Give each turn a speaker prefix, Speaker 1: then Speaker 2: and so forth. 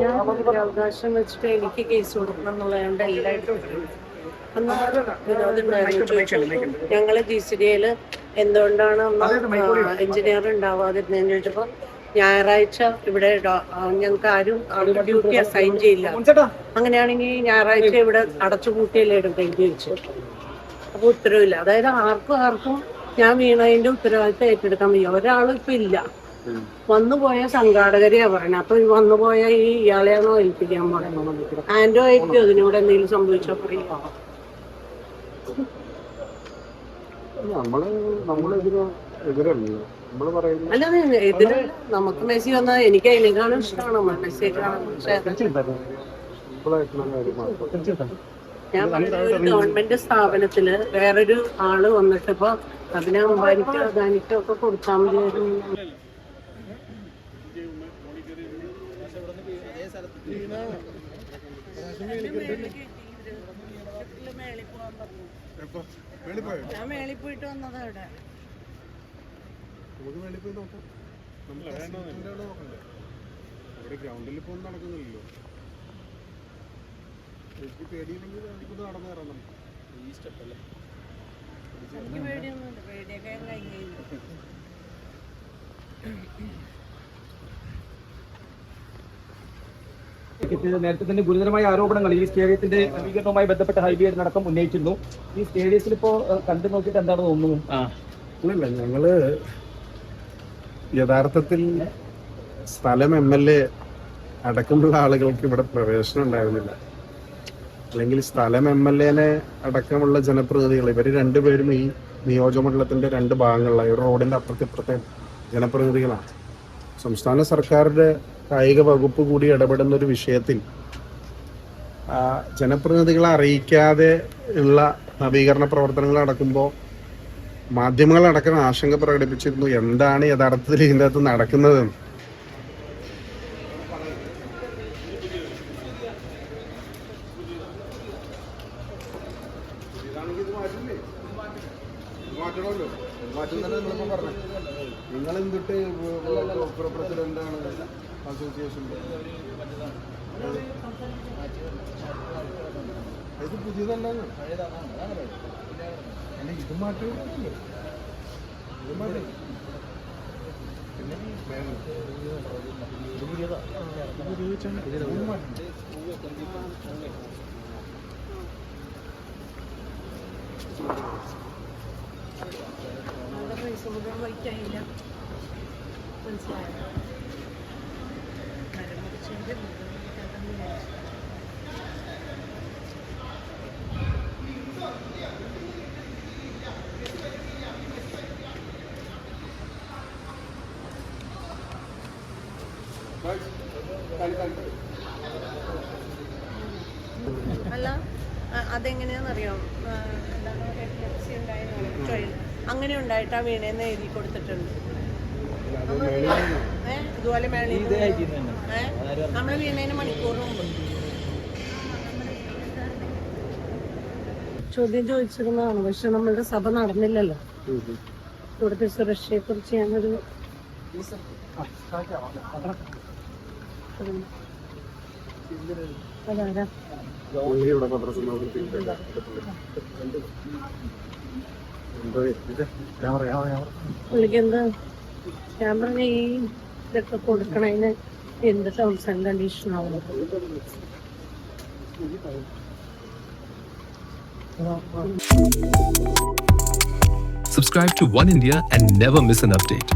Speaker 1: ഞാൻ അവകാശം വെച്ചിട്ട് എനിക്ക് കേസ് കൊടുക്കണം എന്നുള്ളതുകൊണ്ട് എല്ലായിട്ടും ഞങ്ങൾ ജി സി ഡി എയിൽ എന്തുകൊണ്ടാണ് എഞ്ചിനീയർ ഉണ്ടാവാതിരുന്നതെന്ന് ചോദിച്ചപ്പോ ഞായറാഴ്ച ഇവിടെ ഞങ്ങൾക്ക് ആരും ഡ്യൂട്ടി അസൈൻ ചെയ്യില്ല. അങ്ങനെയാണെങ്കിൽ ഞായറാഴ്ച ഇവിടെ അടച്ചുപൂട്ടിയല്ലേ എടുക്കുകയും ചോദിച്ചു. അപ്പൊ ഉത്തരവില്ല. അതായത് ആർക്കും ആർക്കും ഞാൻ വീണതിന്റെ ഉത്തരവാദിത്തം ഏറ്റെടുക്കാൻ വയ്യ. ഒരാളും ഇപ്പൊ ഇല്ല. വന്നുപോയ സംഘാടകരെയാ പറയണേ. അപ്പൊ വന്നുപോയ ഈ ഇയാളെയാണോ ഏൽപ്പിക്കാൻ പറയുന്നത് ആൻഡോ ആയിരിക്കും അതിനോട് എന്തെങ്കിലും സംഭവിച്ചോ? പറയില്ല അല്ലാതെ എതിര് നമുക്ക് മെസ്സി വന്നാൽ എനിക്ക് അതിനേക്കാളും ഇഷ്ടമാണ് മെസ്സിയെ കാണാൻ ഞാൻ ഒരു ഗവൺമെന്റ് സ്ഥാപനത്തിൽ വേറൊരു ആൾ വന്നിട്ടിപ്പോ അതിനെ അമ്പാനിക്കോ അദാനിക്കോ ഒക്കെ കൊടുത്താൽ മതിയായിരുന്നു. ഞാൻ മേളിൽ പോയിട്ട് വന്നതാ ഇവിടെ.
Speaker 2: നമുക്ക് വേണ്ടി പോയി നോക്കാം. നമുക്ക് നോക്കണ്ടേ അവിടെ ഗ്രൗണ്ടിൽ ഇപ്പൊ ഒന്നും നടക്കുന്നില്ലല്ലോ. എനിക്ക് പേടിയില്ലെങ്കിൽ നമുക്കിത് നടന്നു കയറാം. നമുക്ക് ഈ സ്റ്റെപ്പ് അല്ലേ?
Speaker 1: എനിക്ക് പേടിയൊന്നുമില്ല. പേടിയൊക്കെ കഴിഞ്ഞു.
Speaker 3: നേരത്തെ തന്നെ ഗുരുതരമായ ആരോപണങ്ങൾ ഈ സ്റ്റേഡിയത്തിന്റെ നവീകരണവുമായി ബന്ധപ്പെട്ട ഹൈബിയുടെ നടക്കം ഉന്നയിച്ചിരുന്നു. ഈ സ്റ്റേഡിയത്തിൽ ഇപ്പോ കണ്ടു നോക്കിയിട്ട് എന്താണ് തോന്നുന്നു?
Speaker 2: ആ. ഞങ്ങൾ യഥാർത്ഥത്തിൽ സ്ഥലം എം എൽ എ അടക്കമുള്ള ആളുകൾക്ക് ഇവിടെ പ്രവേശനം ഉണ്ടായിരുന്നില്ല. അല്ലെങ്കിൽ സ്ഥലം എം എൽ എനെ അടക്കമുള്ള ജനപ്രതിനിധികൾ ഇവർ രണ്ടുപേരും ഈ നിയോജകമണ്ഡലത്തിന്റെ രണ്ട് ഭാഗങ്ങളിലായി. ഒരു റോഡിന്റെ അപ്പുറത്തെ ഇപ്പുറത്തെ ജനപ്രതിനിധികളാണ്. സംസ്ഥാന സർക്കാരിന്റെ കായിക വകുപ്പ് കൂടി ഇടപെടുന്ന ഒരു വിഷയത്തിൽ ജനപ്രതിനിധികളെ അറിയിക്കാതെ ഉള്ള നവീകരണ പ്രവർത്തനങ്ങൾ നടക്കുമ്പോൾ മാധ്യമങ്ങളടക്കം ആശങ്ക പ്രകടിപ്പിച്ചിരുന്നു എന്താണ് യഥാർത്ഥത്തിൽ ഇതിന്റെ അകത്ത് നടക്കുന്നത്? നിങ്ങൾ എന്തിട്ട് പ്രസിഡന്റാണ്? അസോസിയേഷന്റെ ഇത് പുതിയതല്ല അല്ല ഇത് മാറ്റി. ഇത് മാറ്റി
Speaker 1: നമ്മുടെ പൈസ മുഴുവൻ വൈറ്റായില്ല മനസ്സിലായോ മരം മുറിച്ചതിന്റെ മുഴുവൻ വൈറ്റാണെന്ന് വിചാരിച്ചു. അല്ല അതെങ്ങനെയാണെന്നറിയാം എന്താണ് epilepsy ഉണ്ടായെന്ന് പറയും. അങ്ങനെ ഉണ്ടായിട്ടാ വീണേന്ന് എഴുതി കൊടുത്തിട്ടുണ്ട് മണിക്കൂർ ചോദ്യം ചോദിച്ചിരുന്നതാണ് പക്ഷെ നമ്മളുടെ സഭ നടന്നില്ലല്ലോ. ഇവിടുത്തെ സുരക്ഷയെ കുറിച്ച് ഞാനൊരു അതാരാ പുള്ളിക്ക് എന്താ? ഞാൻ പറഞ്ഞ ഈ ഇതൊക്കെ കൊടുക്കണതിന് എന്ത് ടേംസ് ആൻഡ് കണ്ടീഷൻ ആവും
Speaker 4: Subscribe to One India and never miss an update.